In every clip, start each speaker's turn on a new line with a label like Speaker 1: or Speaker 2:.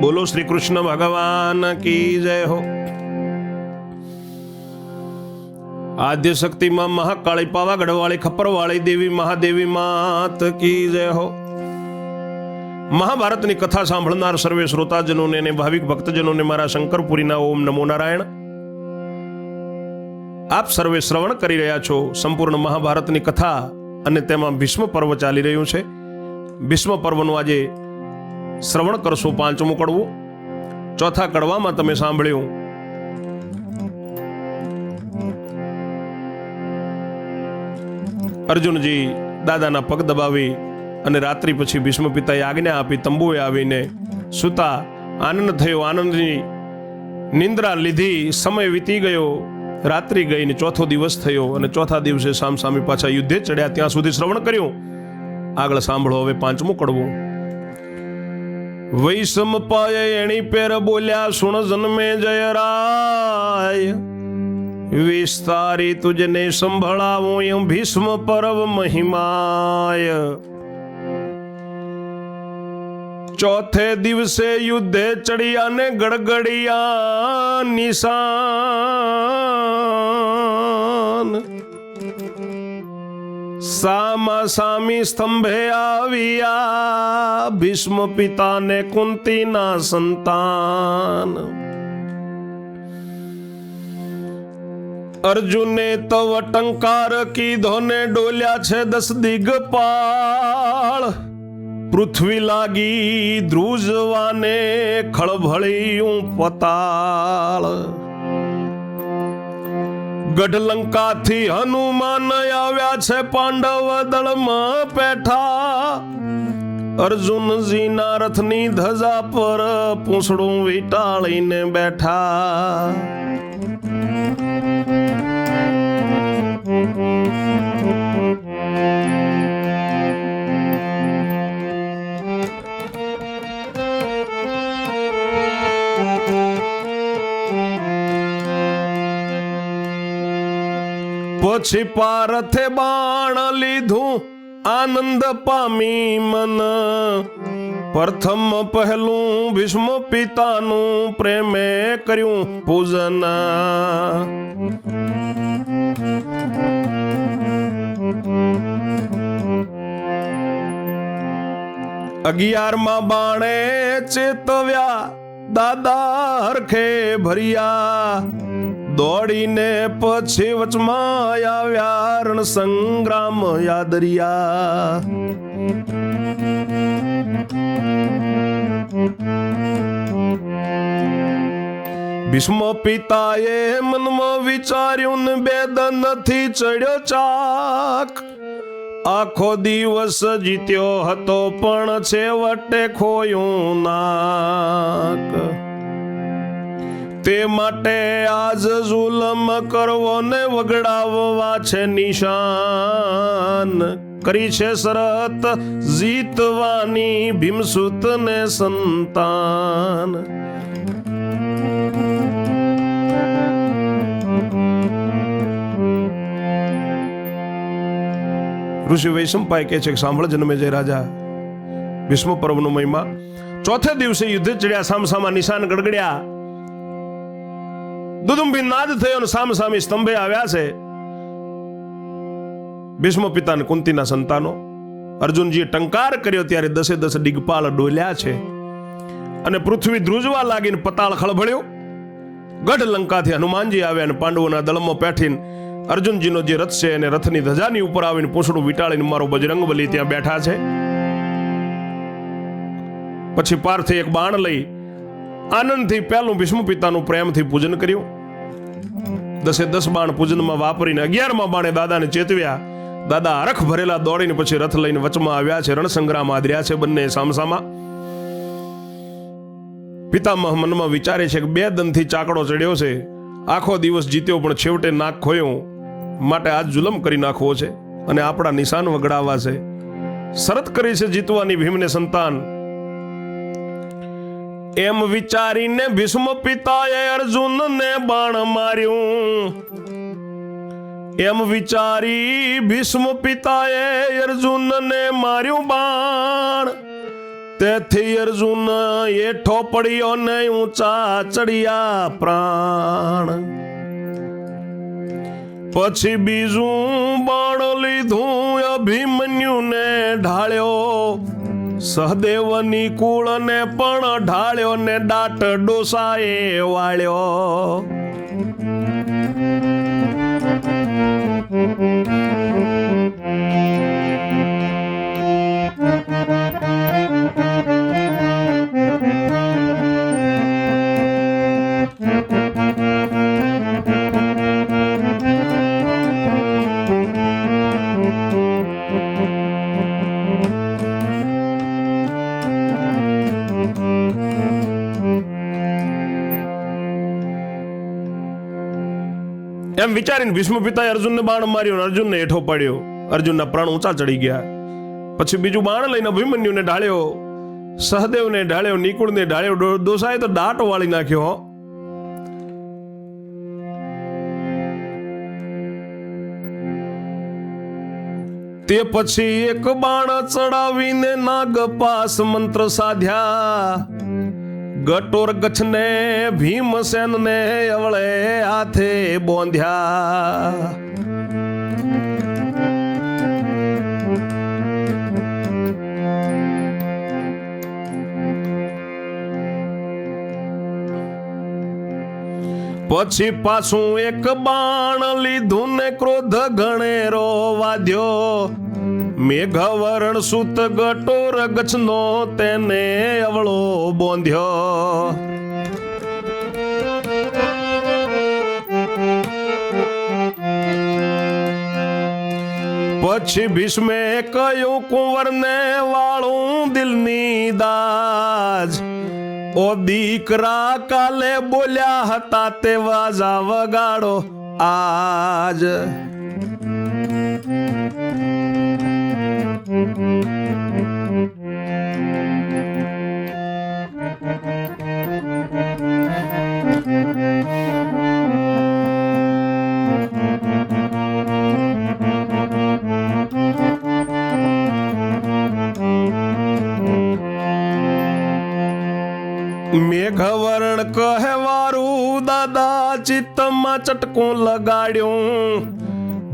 Speaker 1: બોલો શ્રી કૃષ્ણ ભગવાન કી જય હો. આદ્ય શક્તિમાં મહાકાળી પાવાગઢવાળી, ખપરવાળી દેવી, મહાદેવી માત કી જય હો. મહાભારતની કથા સાંભળનાર સર્વે શ્રોતાજનોને અને ભાવિક ભક્તજનોને મારા શંકરપુરીના ઓમ નમો નારાયણ. આપ સર્વે શ્રવણ કરી રહ્યા છો સંપૂર્ણ મહાભારતની કથા અને તેમાં ભીષ્મ પર્વ ચાલી રહ્યું છે. ભીષ્મ પર્વનું આજે શ્રવણ કરશો પાંચમું કડવું. ચોથા કડવામાં તમે સાંભળ્યું. અર્જુનજી દાદાના પગ દબાવી અને રાત્રિ પછી ભીષ્મ પિતાએ આજ્ઞા આપી તંબુએ આવીને સુતા આનંદ થયો. આનંદની નિંદ્રા લીધી. સમય વીતી ગયો. રાત્રિ ગઈ ને ચોથો દિવસ થયો અને ચોથા દિવસે સામ સામે પાછા યુદ્ધે ચડ્યા. ત્યાં સુધી શ્રવણ કર્યું. આગળ સાંભળો હવે પાંચમું કડવું. વૈષમ પાય એણી પેર બોલ્યા, સુણ જન્મે જય રાય. વિસ્તારી તુજને સંભળાવું એમ ભીષ્મ પર્વ મહિમાય. ચોથે દિવસે યુદ્ધે ચડિયા ને ગડગડિયા નિશાન. સામા સામી સ્તંભે આવ્યા ભીષ્મ પિતાને કુંતીના સંતાન. અર્જુને તવ ટંકાર કીધો ને ડોલ્યા છે દસ દિગપાળ. પૃથ્વી લાગી ધ્રુજવાને ખળભળિયું પતાળ. ગઢલંકાથી હનુમાન આવ્યા છે પાંડવ દળમાં પેઠા. અર્જુનજીના રથની ધજા પર પૂંછડું વીટાળીને બેઠા. પછી પારથે બાણ લીધું. આનંદ પામી મન. પ્રથમ પહેલું ભીષ્મ પિતાનું પ્રેમે કર્યું પૂજન. અગિયારમાં બાણે ચેતવ્યા દાદા હરખે ભર્યા. દોડીને પછી વચમાં આવ્યા રણ સંગ્રામ યાદરિયા. ભીષ્મ પિતાએ મનમાં વિચાર્યું ને બેદ નથી ચડ્યો ચાક. આખો દિવસ જીત્યો હતો પણ છેવટે ખોયું નાક. તે માટે આજ જુલમ કરવો ને વગડાવવા છે નિશાન. કરી છે શરત, જીતવાની ભીમસુત ને સંતાન. ઋષિ વૈશંપાય કહે છે કે સાંભળ જન્મે જય રાજા. ભીષ્મ પર્વનો મહિમા. ચોથે દિવસે યુદ્ધ ચડ્યા, સામસામા નિશાન ગડગડ્યા. દુદુંબી નાદ થયો સામ સામી સ્તંભે આવ્યા છે. ભીષ્મ પિતા અને કુંતીના સંતાનો અર્જુનજીએ ટંકાર કર્યો ત્યારે દસે દસ ડિગપાલ ડોલ્યા છે. અને પૃથ્વી ધ્રુજવા લાગીને પતાળ ખળભળ્યો. ગઢ લંકાથી હનુમાનજી આવ્યા અને પાંડવોના દળમાં પેઠીને અર્જુનજીનો જે રથ છે એને રથની ધજાની ઉપર આવીને પૂંછડું વીટાળીને મારો બજરંગબલી ત્યાં બેઠા છે. પછી પાર્થે એક બાણ લઈ આનંદથી પહેલું ભીષ્મ પિતાનું પ્રેમથી પૂજન કર્યું. દસે દસ બાણ પૂજનમાં વાપરીને અગિયારમાં બાણે દાદાને ચેતવ્યા. દાદા અરખ ભરેલા દોડીને પછી રથ લઈને વચમાં આવ્યા છે, રણસંગ્રામ આદર્યા છે બંને સામસામા. પિતામહ મનમાં વિચારે છે કે બે દનથી ચાકડો ચડ્યો છે. આખો દિવસ જીત્યો, પણ છેવટે નાક ખોયો. માટે આ જુલમ કરી નાખવો છે અને આપણા નિશાન વગડાવવા છે. શરત કરી છે જીતવાની ભીમને સંતાન. એમ વિચારીને ભીષ્મ પિતાએ અર્જુનને બાણ માર્યું. એમ વિચારી ભીષ્મ પિતાએ અર્જુનને માર્યું બાણ. તેથી અર્જુન એઠો પડ્યો ને ઊંચા ચડિયા પ્રાણ. પછી બીજું બાણ લીધું અભિમન્યુને ઢાળ્યો. સહદેવની કુળને પણ ઢાળ્યો ને દાટ ડોસાએ વાળ્યો. એમ વિચારીને ભીષ્મ પિતાએ અર્જુનને બાણ માર્યો અર્જુનને હેઠો પાડ્યો. અર્જુનના પ્રાણ ઊંચા ચડી ગયા. પછી બીજું બાણ લઈને અભિમન્યુને ઢાળ્યો. સહદેવને ઢાળ્યો, નિકુળને ઢાળ્યો દોસાએ તો દાટ વાળી નાખ્યો. તે પછી એક બાણ ચડાવીને નાગપાસ મંત્ર સાધ્યા. ગટોર ગછને ભીમસેનને અવળે હાથે બોંધ્યા. પછી પાછું એક બાણ લીધું ને ક્રોધ ગણેરો વાદ્યો. મેઘવર્ણ સુત ગટોર ગછનો તેને અવળો બોંધ્યો. પછી ભીષ્મે કહ્યું, કુંવરને વાળું દિલની દાજ. ઓ દીકરા, કાલે બોલ્યા હતા તે વાજા વગાડો આજ. ચિત્તમાં ચટકું લગાડ્યું.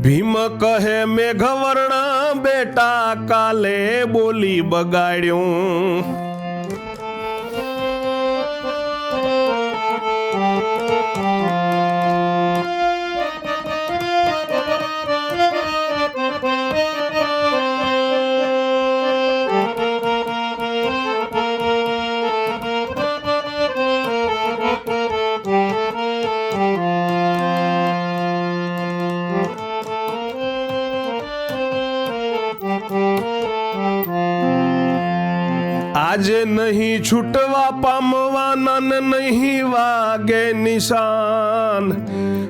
Speaker 1: ભીમ કહે મેઘવર્ણ બેટા કાલે બોલી બગાડ્યું. આજે નહીં છૂટવા પામવાના નહીં વાગે નિશાન.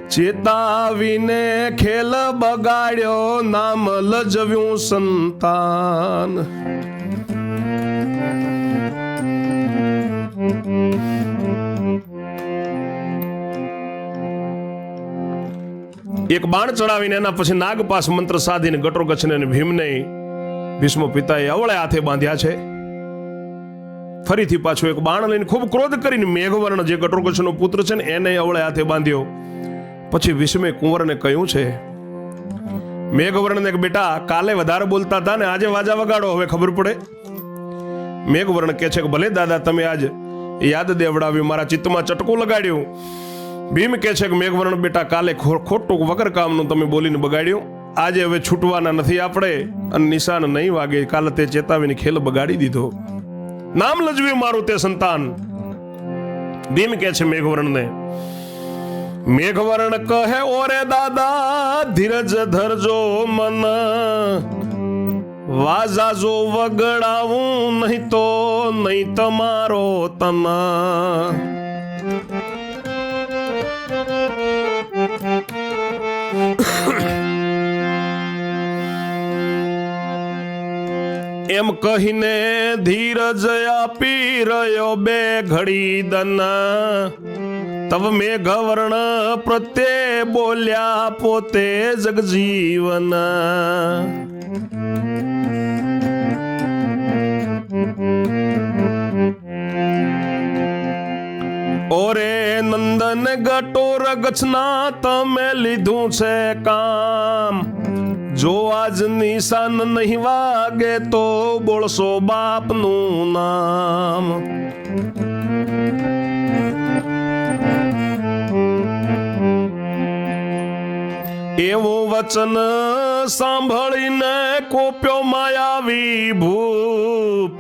Speaker 1: ચેતાવીને ખેલ બગાડ્યો, નામ લજવ્યું સંતાન. એક બાણ ચડાવીને એના પછી નાગપાસ મંત્ર સાધીને ગટરો ગછને ભીમને ભીષ્મ પિતાએ અવળે હાથે બાંધ્યા છે. ફરીથી પાછું એક બાણ લઈને ખૂબ ક્રોધ કરીને મેઘવર્ણ જે કટોરકચ્છનો પુત્ર છે ને, એને અવળે હાથે બાંધ્યો. પછી વિષમે કુંવરને કહ્યું છે, મેઘવર્ણને કે બેટા, કાલે વધારે બોલતા હતા ને, આજે વાજા વગાડો, હવે ખબર પડે. મેઘવર્ણ કહે છે કે, ભલે દાદા, તમે આજ યાદ દેવડાવ્યું, મારા ચિત્તમાં ચટકું લગાડ્યું. ભીમ કહે છે કે, મેઘવર્ણ, બેટા, કાલે ખોટું વગર કામનું તમે બોલીને બગાડ્યું. આજે હવે છૂટવાના નથી આપણે, અને નિશાન નહીં વાગે, કાલે તે ચેતાવીને ખેલ બગાડી દીધો. નામ લજવ્યું મારું તે સંતાન. ભીમ કે છે મેઘવર્ણને, મેઘવર્ણ કહે, ઓરે દાદા, ધીરજ ધરજો મન. વાજા જો વગડાવું નહીં તો નહીં તમારો તના. એમ કહીને ધીરજ આપી રહ્યો બે ઘડી દના. તવ મેઘવર્ણ પ્રત્યે બોલ્યા પોતે જગજીવન. ઓરે નંદન ગટોર ગચના તમે લીધું છે કામ. જો આજ નિશાન નહીં વાગે તો બોલશો બાપનું નામ. એવું વચન સાંભળીને કોપ્યો માયાવી ભૂપ.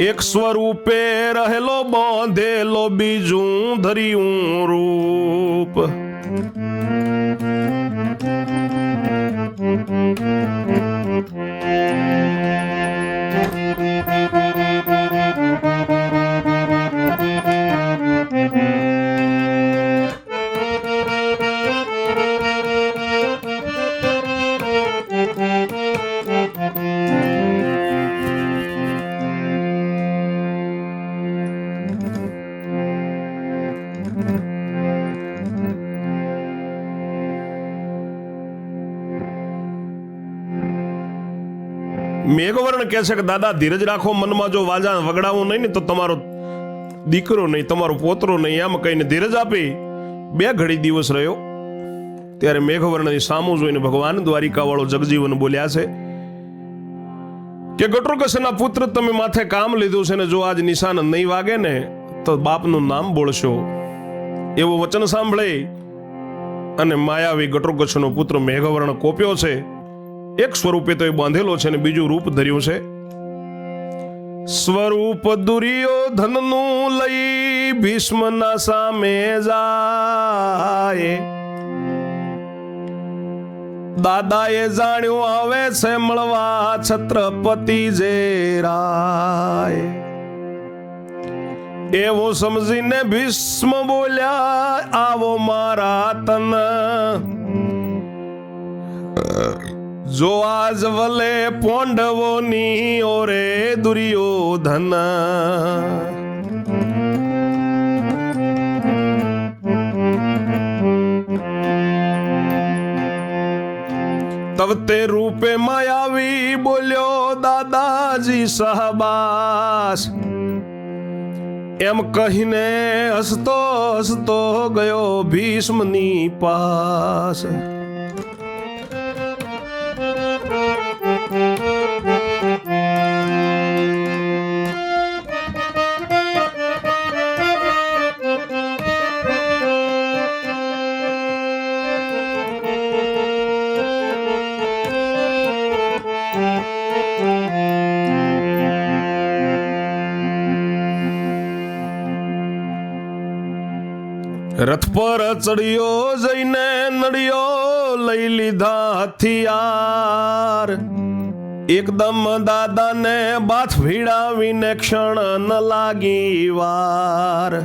Speaker 1: એક સ્વરૂપે રહેલો, બાંધેલો, બીજું ધર્યું રૂપ. મેઘવર્ણ કહે છે કે, દાદા, ધીરજ રાખો, મનમાં જો વાજા વગડાવું નહીં ને તો તમારો દીકરો નહીં, તમારો પોતરો નહીં. એમ કહીને ધીરજ આપી બે ઘડી દિવસ રહ્યો. ત્યારે મેઘવર્ણની સામું જોઈને ભગવાન દ્વારિકાવાળો જગજીવન બોલ્યા છે કે ગટોરકસના પુત્ર, તમે માથે કામ લીધું છે ને જો આજ નિશાન નહીં વાગે ને તો બાપનું નામ બોલશો એવું વચન સાંભળે અને માયાવી ગટોરકસનો પુત્ર મેઘવર્ણ કોપ્યો છે. એક સ્વરૂપે તો એ બાંધેલો છે ને બીજું રૂપ ધર્યું છે. સ્વરૂપ દુર્યોધનનું લઈ ભીષ્મના સામે જાય. દાદાએ જાણ્યું આવે છે મળવા છત્રપતિ જે રાય એવો સમજીને ભીષ્મ બોલ્યા, આવો મારા તન. જો આજ વલે પોંડવોની ઓરે દુર્યોધન. તબ તે રૂપે માયાવી બોલ્યો, દાદાજી સહબાસ એમ કહીને હસતો હસતો ગયો ભીષ્મની પાસ. રથ પર ચડ્યો જઈને નડિયો લઈ લીધા હથિયાર. એકદમ દાદાને બાથ ભીડાવીને ક્ષણ ન લાગી વાર.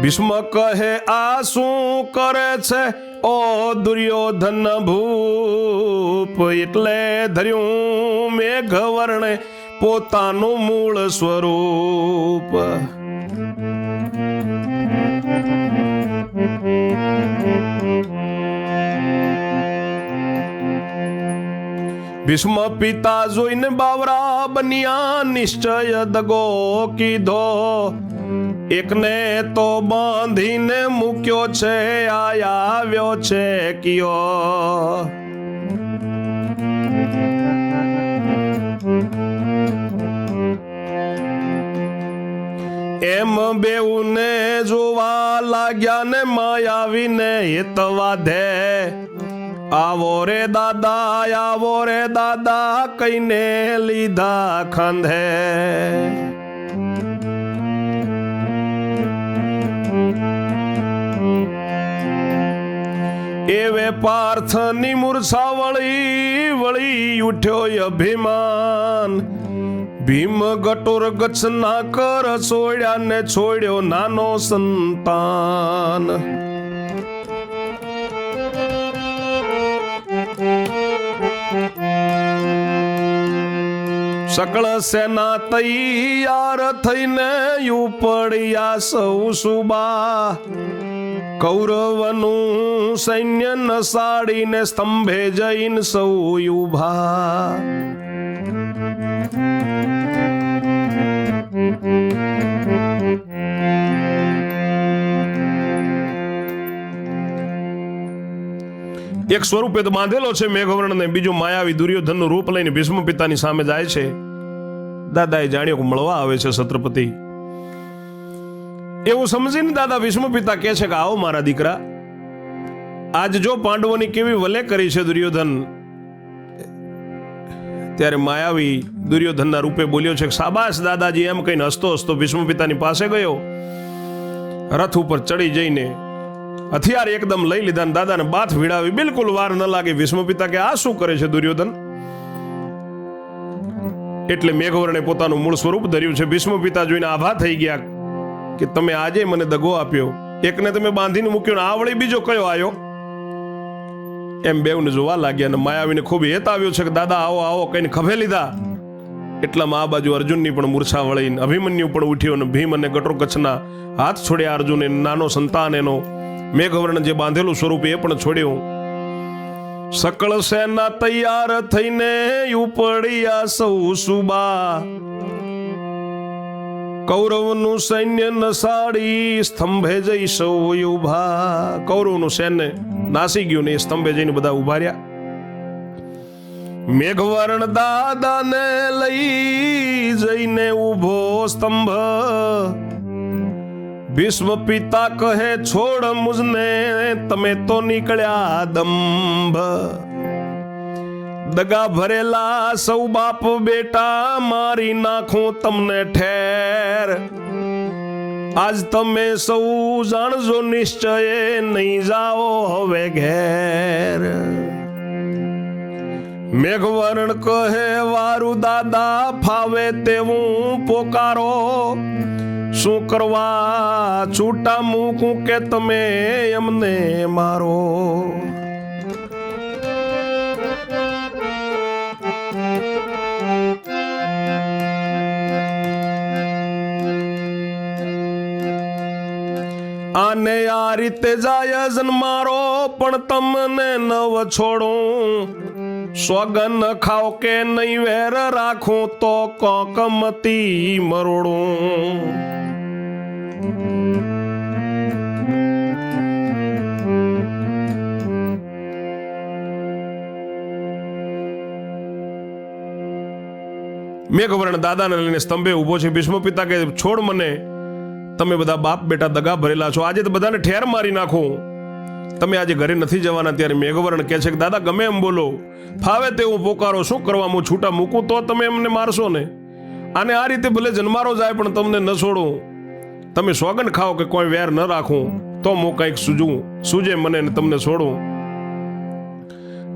Speaker 1: ભીષ્મ કહે, આ શું કરે છે? ઓ દુર્યોધન ભૂપ, એટલે ધર્યું મેઘવર્ણે પોતાનું મૂળ સ્વરૂપ. ભીષ્મ પિતા જોઈને બાવરા બન્યા નિશ્ચય દગો કીધો એકને તો બાંધીને મૂક્યો છે, આયા આવ્યો છે કયો. એમ બેઉને જોવા લાગ્યા ને માયાવીને હેતવા ધે આવો રે દાદા, આવો રે દાદા, કઈને લીધા ખંધે. એવે પાર્થની મૂર્છા વળી વળી ઉઠ્યો અભિમાન ભીમ ગટોર ગચ્છ ના કર છોડ્યા ને છોડ્યો નાનો સંતાન. સકળ સેના તૈયાર થઈને ઉપડ્યા સૌ સુબા. કૌરવનું સૈન્ય નસાડીને સ્તંભે જઈને સૌ ઊભા એક સ્વરૂપે તો બાંધેલો છે મેઘવર્ણને, બીજું માયાવી દુર્યોધનનું રૂપ લઈને ભીષ્મ પિતાની સામે જાય છે. દાદાએ જાણ્યો કે મળવા આવે છે છત્રપતિ. એવું સમજીને દાદા ભીષ્મ પિતા કહે છે કે આવો મારા દીકરા. આજ જો પાંડવોની કેવી વલે કરી છે દુર્યોધન. ત્યારે માયાવી દુર્યોધનના રૂપે બોલ્યો છે સાબાસ દાદાજી, એમ કહીને હસતો હસતો ભીષ્મ પિતાની પાસે ગયો. રથ ઉપર ચડી જઈને હથિયાર એકદમ લઈ લીધા અને દાદાને બાથ ભીડાવી બિલકુલ વાર ન લાગે. ભીષ્મ પિતા કે આ શું કરે છે દુર્યોધન? એટલે મેઘવર્ણે પોતાનું મૂળ સ્વરૂપ ધર્યું છે. ભીષ્મ પિતા જોઈને આભા થઈ ગયા. કે તમે આજે મને દગો આપ્યો. એકને તમે બાંધીને મૂક્યો ને આ વળી બીજો કયો આવ્યો એમ બેવને જોવા લાગ્યા અને માયાવીને ખૂબ હેત આવ્યો છે કે દાદા, આવો આવો કઈને ખભે લીધા. એટલામાં આ બાજુ અર્જુનની પણ મૂર્છા વળીને અભિમન્યુ પણ ઉઠ્યો અને ભીમ અને ગટોકચ્છના હાથ છોડ્યા અર્જુને નાનો સંતાન એનો મેઘવર્ણ જે બાંધેલું સ્વરૂપ એ પણ છોડ્યું. સકળ સેના તૈયાર થઈને ઉપડ્યા સૌ સુબા. કૌરવનું સૈન્ય નસાડી, સ્તંભે જઈ સૌ ઊભા. કૌરવનું સૈન્ય નાસી ગયું ને સ્તંભે જઈને બધા ઊભા રહ્યા. મેઘવર્ણ દાદાને લઈ જઈને ઊભો સ્તંભ. ભીષ્મ પિતા કહે, છોડ મુજને, તમે તો નીકળ્યા દંભ. દગા ભરેલા સૌ બાપ બેટા મારી નાખું તમને ઠેર. આજ તમે સૌ જાણજો નિશ્ચય નહીં જાઓ હવે ઘેર. મેઘવર્ણ કહે, વારું દાદા, ફાવે તેવું પોકારો. શું કરવા? છૂટા મૂકું કે તમે એમને મારો? આને આ રીતે જાય જન્મારો પણ તમને નવ છોડું સોગન ખાવ કે નહીં વેર રાખું, તો કોક મતી મરોડું. મેઘવર્ણ દાદાને લઈને સ્તંભે ઊભો છે. ભીષ્મ પિતા કે, છોડ મને. તમે બધા બાપ બેટા દગા ભરેલા છો. આજે તો બધાને ઠેર મારી નાખો. તમે આજે ઘરે નથી જવાના ત્યારે મેઘવર્ણ કહે છે કે, દાદા, ગમે એમ બોલો. ફાવે તેવું પોકારો, શું કરવા હું છૂટા મૂકું તો તમે એમને મારશો ને? આને આ રીતે ભલે જન્મારો જાય, પણ તમને ન છોડું. તમે સોગન ખાઓ કે કોઈ વેર ન રાખું. તો હું કંઈક સૂજું. સૂજે મને ને તમને છોડું.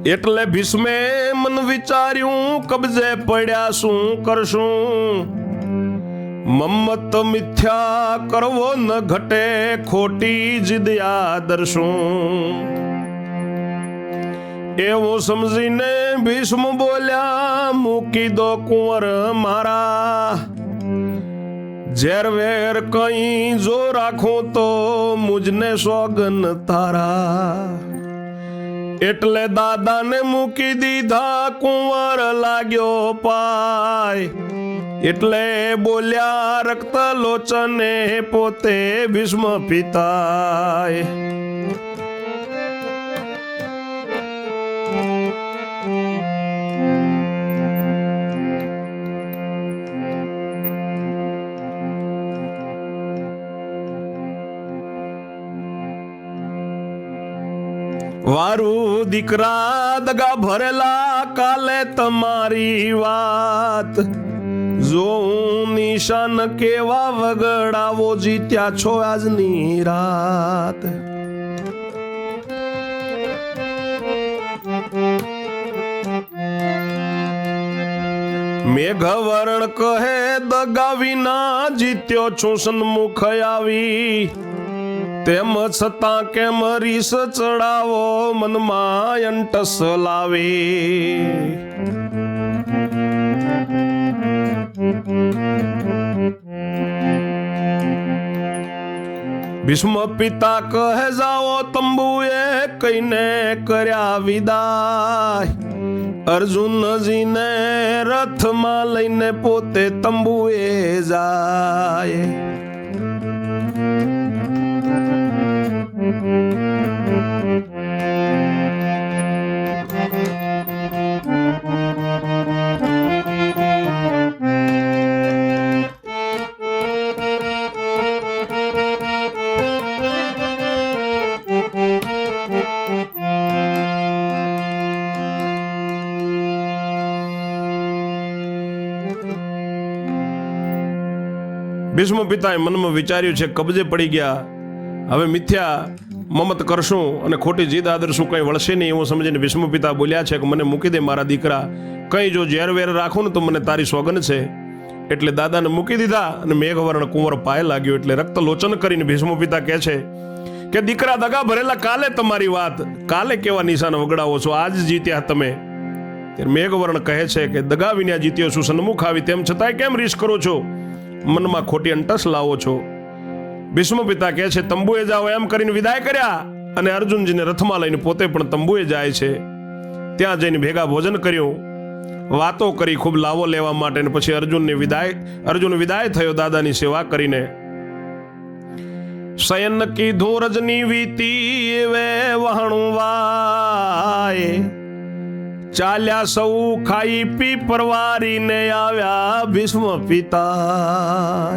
Speaker 1: એટલે ભીષ્મે મન વિચાર્યું, કબજે પડ્યા શું કરશું? મમ્મત મિથ્યા કરવો ન ઘટે, ખોટી જીદ આદર્શું એવું સમજીને ભીષ્મ બોલ્યા, મૂકી દો કુંવર મારા. ઝેર વેર કઈ જો રાખું તો મુજને સોગન તારા. એટલે દાદાને મૂકી દીધા, કુંવર લાગ્યો પાય. એટલે બોલ્યા રક્ત લોચને પોતે ભીષ્મ પિતાય વારું દીકરા દગા ભરેલા કાલે તમારી વાત જો હું નિશાન કેવા વગડાવો જીત્યા છો આજની રાત? મેઘવર્ણ કહે દગા વિના જીત્યો છું સન્મુખ આવી. તેમ છતાં કેમ રીસ ચડાવો મનમાં અંટસ લાવી? ભીષ્મ પિતા કહે જાઓ તંબુએ કઈને કર્યા વિદાય. અર્જુનજીને રથમાં લઈને પોતે તંબુએ જાય. ભીષ્મ પિતાએ મનમાં વિચાર્યું છે, કબજે પડી ગયા. હવે મિથ્યા મમત કરશું અને ખોટી જીદ આદરશું કંઈ વળશે નહીં એવું સમજીને ભીષ્મ પિતા બોલ્યા છે કે મને મૂકી દે મારા દીકરા. કંઈ જો ઝેર વેર રાખું ને તો મને તારી સોગન છે. એટલે દાદાને મૂકી દીધા અને મેઘવર્ણ કુંવર પાય લાગ્યો એટલે રક્ત લોચન કરીને ભીષ્મ પિતા કહે છે કે, દીકરા, દગા ભરેલા કાલે તમારી વાત. કાલે કેવા નિશાન વગડાવો છો? આજ જીત્યા તમે. મેઘવર્ણ કહે છે કે, દગા વિના જીત્યો છું, સન્મુખ આવી. તેમ છતાંય કેમ રીસ કરો છો? મનમાં ખોટી અંટસ લાવો છો. ભીષ્મ પિતા કહે છે, તંબુએ જાઓ. એમ કરીને વિદાય કર્યા અને અર્જુનજીને રથમાં લઈને પોતે પણ તંબુએ જાય છે. ત્યાં જઈને ભેગા ભોજન કર્યું. વાતો કરી ખૂબ લાવો લેવા માટે પછી અર્જુનને વિદાય અર્જુન વિદાય થયો દાદાની સેવા કરીને. શયન કીધું રજની વીતી વે વહણું ચાલ્યા સૌ ખાઈ પી પરવારીને આવ્યા ભીષ્મ પિતા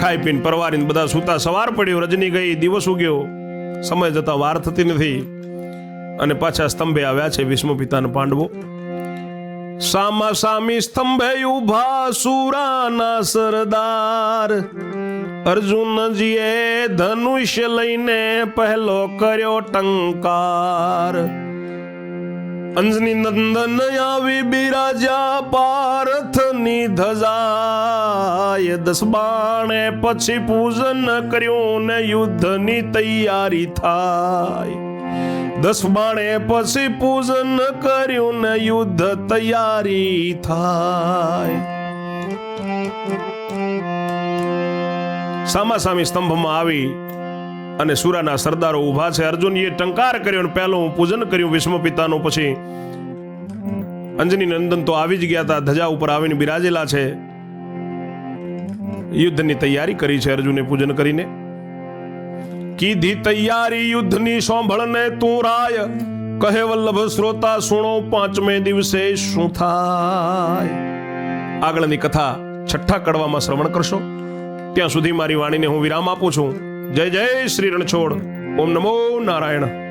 Speaker 1: ખાઈ પીને પરવારીને બધા સૂતા સવાર પડ્યો, રજની ગઈ, દિવસ ઉગ્યો. સમય જતા વાર થતી નથી. અને પાછા સ્તંભે આવ્યા છે વિષ્ણુ પિતાના પાંડવો. સામા સામી સ્તંભે ઊભા સુરાના સરદાર. અર્જુનજીએ ધનુષ્ય લઈને પહેલો કર્યો ટંકાર. અંજની નંદન આવી બિરાજા પાર્થની ધજાય દસ બાણે પછી પૂજન કર્યું ને યુદ્ધની તૈયારી થાય. દસ બાણે પછી પૂજન કર્યું ને યુદ્ધ તૈયારી થાય. સામા સામી સ્તંભમાં આવી અને સુરાના સરદારો ઊભા છે. અર્જુનએ ટંકાર કર્યો અને પહેલું પૂજન કર્યું વિષ્ણુ પિતાનું પછી અંજની નંદન તો આવી જ ગયા હતા. ધજા ઉપર આવીને બિરાજેલા છે. યુદ્ધની તૈયારી કરી છે અર્જુને પૂજન કરીને. કીધી તૈયારી યુદ્ધની સાંભળને તું રાય. કહે વલ્લભ શ્રોતા, સુણો, પાંચમે દિવસે શું થાય? આગળની કથા છઠ્ઠા કડવામાં શ્રવણ કરશો. ત્યાં સુધી મારી વાણીને હું વિરામ આપું છું. જય જય શ્રી રણછોડ. ઓમ નમો નારાયણ.